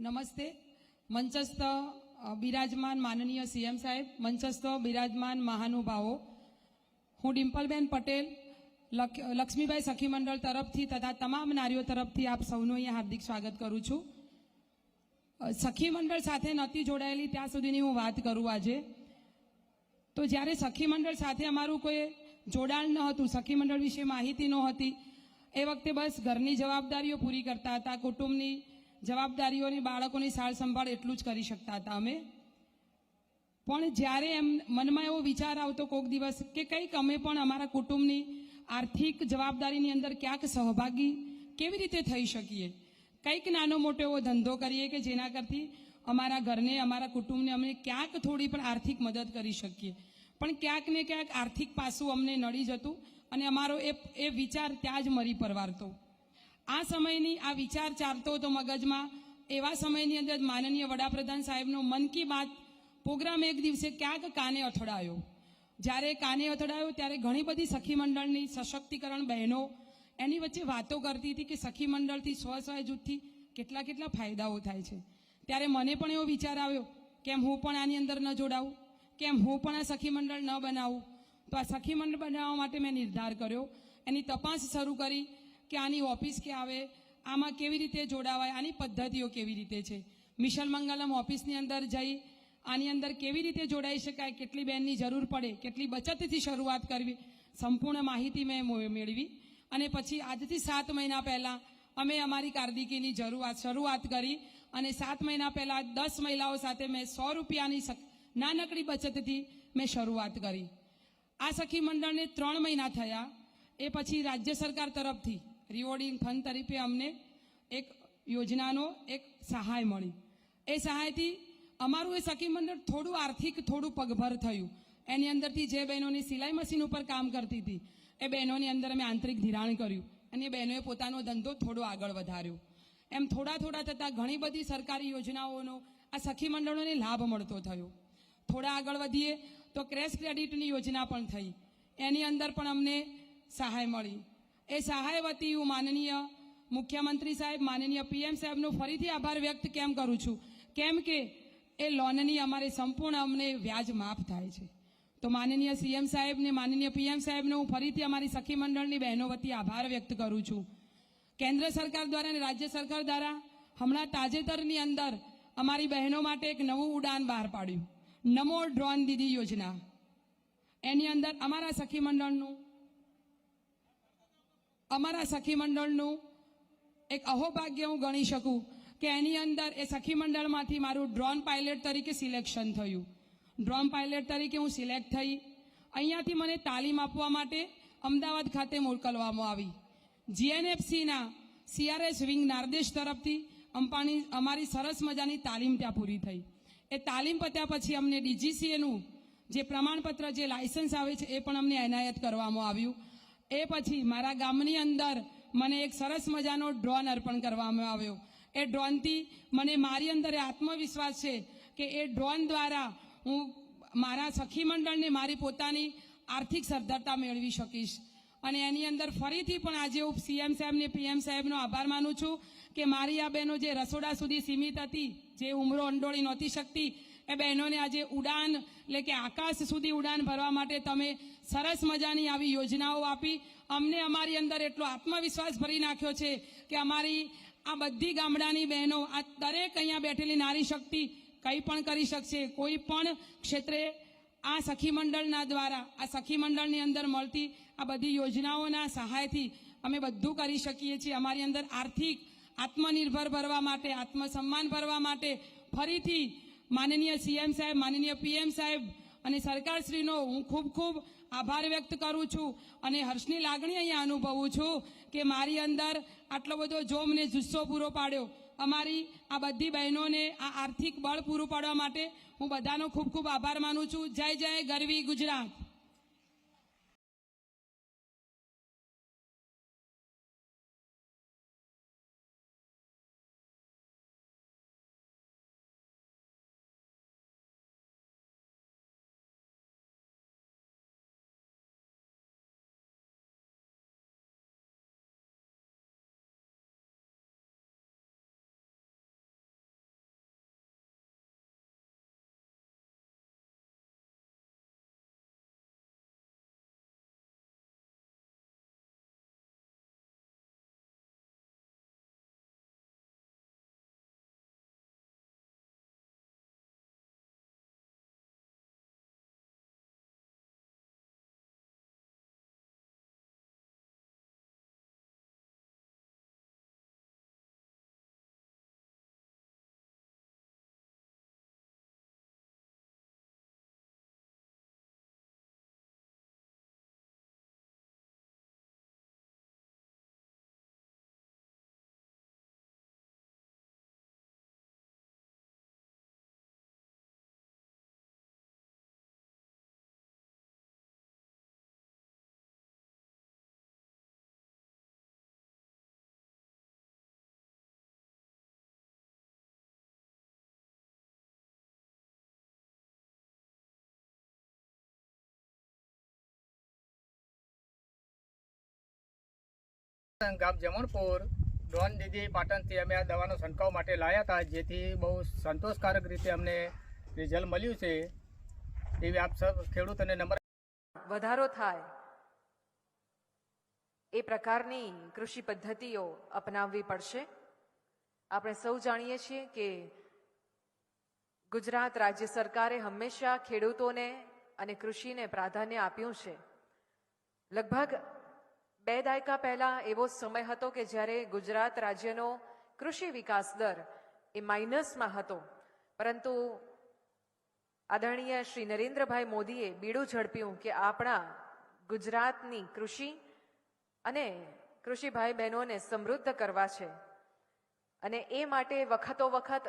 નમસ્તે. મંચસ્થ બિરાજમાન માનનીય સીએમ સાહેબ, મંચસ્થ, બિરાજમાન મહાનુભાવો. હું ડિમ્પલબેન પટેલ લક્ષ્મીભાઈ સખી મંડળ તરફથી તથા તમામ નારીઓ તરફથી આપ સૌનું અહીંયા હાર્દિક સ્વાગત કરું છું. સખી મંડળ સાથે નહોતી જોડાયેલી, ત્યાં સુધીની હું વાત કરું આજે. તો જ્યારે સખી મંડળ સાથે અમારું કોઈ જોડાણ ન હતું સખી મંડળ વિશે માહિતી નહોતી, એ વખતે બસ ઘરની જવાબદારીઓ પૂરી કરતા હતા, કુટુંબની જવાબદારીઓની બાળકોની સાર સંભાળ એટલું જ કરી શકતા હતા અમે. પણ જ્યારે એમ મનમાં એવો વિચાર આવતો કોઈક દિવસ કે કંઈક અમે પણ અમારા કુટુંબની આર્થિક જવાબદારીની અંદર ક્યાંક સહભાગી કેવી રીતે થઈ શકીએ? કંઈક નાનો મોટો એવો ધંધો કરીએ કે જેના કરતી અમારા ઘરને, અમારા કુટુંબને અમે ક્યાંક થોડી પણ આર્થિક મદદ કરી શકીએ. પણ ક્યાંક ને ક્યાંક આર્થિક પાસું અમને નડી જતું અને અમારો એ એ વિચાર ત્યાં જ મરી પરવારતો. આ સમયની આ વિચાર ચાલતો હતો મગજમાં. એવા સમયની અંદર માનનીય વડાપ્રધાન સાહેબનો મન કી બાત પ્રોગ્રામ એક દિવસે ક્યાંક કાને અથડાયો. જ્યારે કાને અથડાયો ત્યારે ઘણી બધી સખી મંડળની સશક્તિકરણ બહેનો એની વચ્ચે વાતો કરતી હતી કે સખી મંડળથી સ્વસહાય જૂથથી કેટલા કેટલા ફાયદાઓ થાય છે. ત્યારે મને પણ એવો વિચાર આવ્યો, કેમ હું પણ આની અંદર ન જોડાવું? કેમ હું પણ આ સખી મંડળ ન બનાવું? તો આ સખી મંડળ બનાવવા માટે મેં નિર્ધાર કર્યો. એની તપાસ શરૂ કરી. કે આની ઓફિસ ક્યાં આવે, આમાં કેવી રીતે જોડાવાય, આની પદ્ધતિઓ કેવી રીતે છે? મિશન મંગલમ ઓફિસની અંદર જઈ, આની અંદર કેવી રીતે જોડાઈ શકાય, કેટલી બેનની જરૂર પડે, કેટલી બચતથી શરૂઆત કરવી, સંપૂર્ણ માહિતી મેં મેળવી. અને પછી આજથી સાત મહિના પહેલાં અમે અમારી કાર્દિકીની જરૂઆત, શરૂઆત કરી અને સાત મહિના પહેલાં દસ મહિલાઓ સાથે મેં સો રૂપિયાની નાનકડી બચતથી મેં શરૂઆત કરી. આ સખી મંડળને ત્રણ મહિના થયા. એ પછી રાજ્ય સરકાર તરફથી રિવોર્ડિંગ ફંડ તરીકે અમને એક યોજનાનો એક સહાય મળી. એ સહાયથી અમારું એ સખી મંડળ થોડું આર્થિક, થોડું પગભર થયું. એની અંદરથી જે બહેનોની સિલાઈ મશીન ઉપર કામ કરતી હતી, એ બહેનોની અંદર અમે આંતરિક ધિરાણ કર્યું અને એ બહેનોએ પોતાનો ધંધો થોડો આગળ વધાર્યો. એમ થોડા થોડા થતાં ઘણી બધી સરકારી યોજનાઓનો આ સખી મંડળોને લાભ મળતો થયો. થોડા આગળ વધીએ તો ક્રેશ ક્રેડિટની યોજના પણ થઈ. એની અંદર પણ અમને સહાય મળી. એ સહાય વતી હું માનનીય મુખ્યમંત્રી સાહેબ, માનનીય પીએમ સાહેબનો ફરીથી આભાર વ્યક્ત કેમ કરું છું? કેમ કે એ લોનની અમારે સંપૂર્ણ અમને વ્યાજ માફ થાય છે. તો માનનીય સીએમ સાહેબને માનનીય પીએમ સાહેબને હું ફરીથી અમારી સખી મંડળની બહેનો વતી આભાર વ્યક્ત કરું છું. કેન્દ્ર સરકાર દ્વારા અને રાજ્ય સરકાર દ્વારા હમણાં તાજેતરની અંદર અમારી બહેનો માટે એક નવું ઉડાન બહાર પાડ્યું. નમો ડ્રોન દીદી યોજના. એની અંદર અમારા સખી મંડળનું અમારા સખી મંડળનું એક અહોભાગ્ય હું ગણી શકું કે એની અંદર એ સખી મંડળમાંથી મારું ડ્રોન પાયલટ તરીકે સિલેક્શન થયું. ડ્રોન પાયલટ તરીકે હું સિલેક્ટ થઈ. અહીંયાથી મને તાલીમ આપવા માટે અમદાવાદ ખાતે મોકલવામાં આવી. જીએનએફસીના સીઆરએસ વિંગ નારદેશ તરફથી અંપાણી અમારી સરસ મજાની તાલીમ ત્યાં પૂરી થઈ. એ તાલીમ પત્યા પછી અમને ડીજીસીએનું જે પ્રમાણપત્ર, જે લાયસન્સ આવે છે, એ પણ અમને એનાયત કરવામાં આવ્યું. એ પછી મારા ગામની અંદર મને એક સરસ મજાનો ડ્રોન અર્પણ કરવામાં આવ્યો. એ ડ્રોનથી મને મારી અંદર આત્મવિશ્વાસ છે કે એ ડ્રોન દ્વારા હું મારા સખી મંડળને મારી પોતાની આર્થિક સદ્ધરતા મેળવી શકીશ. અને એની અંદર ફરીથી પણ આજે હું સીએમ સાહેબને, પીએમ સાહેબનો આભાર માનું છું કે મારી આ બહેનો જે રસોડા સુધી સીમિત હતી, જે ઉમરો અંડોળી નહોતી શકતી એ બહેનોને આજે ઉડાન, એટલે કે આકાશ સુધી ઉડાન ભરવા માટે તમે સરસ મજાની આવી યોજનાઓ આપી. અમને અમારી અંદર એટલો આત્મવિશ્વાસ ભરી નાખ્યો છે કે અમારી આ બધી ગામડાની બહેનો, આ દરેક અહીંયા બેઠેલી નારી શક્તિ કંઈ પણ કરી શકશે. કોઈ પણ ક્ષેત્રે આ સખી મંડળના દ્વારા, આ સખી મંડળની અંદર મળતી આ બધી યોજનાઓના સહાયથી અમે બધું કરી શકીએ છીએ. અમારી અંદર આર્થિક, આત્મનિર્ભર ભરવા માટે, આત્મસન્માન ભરવા માટે ફરીથી માનનીય સીએમ સાહેબ, માનનીય પીએમ સાહેબ અને સરકારશ્રીનો હું ખૂબ ખૂબ આભાર વ્યક્ત કરું છું અને હર્ષની લાગણી અહીંયા અનુભવું છું કે મારી અંદર આટલો બધો જોમ ને જુસ્સો પૂરો પાડ્યો. અમારી આ બધી બહેનોને આ આર્થિક બળ પૂરું પાડવા માટે હું બધાનો ખૂબ ખૂબ આભાર માનું છું. જય જય ગરવી ગુજરાત. ગામ જમણપુર, ડોન દીદી પાટણથી અમે આ દવાનો છંટકાવ માટે લાવ્યા હતા, જેથી બહુ સંતોષકારક રીતે અમને રિઝલ્ટ મળ્યું છે. એવી આપ સૌ ખેડૂતોને નંબર વધારો થાય એ પ્રકારની કૃષિ પદ્ધતિઓ અપનાવવી પડશે. આપણે સૌ જાણીએ છીએ કે ગુજરાત રાજ્ય સરકારે હંમેશા ખેડૂતોને અને કૃષિને પ્રાધાન્ય આપ્યું છે. લગભગ બે દાયકા પહેલા એવો સમય હતો કે જ્યારે ગુજરાત રાજ્યનો કૃષિ વિકાસ દર એ માઇનસમાં હતો. પરંતુ આદરણીય શ્રી નરેન્દ્રભાઈ મોદીએ બીડું ઝડપ્યું કે આપણા ગુજરાતની કૃષિ અને કૃષિ ભાઈ બહેનોને સમૃદ્ધ કરવા છે. અને એ માટે વખતો વખત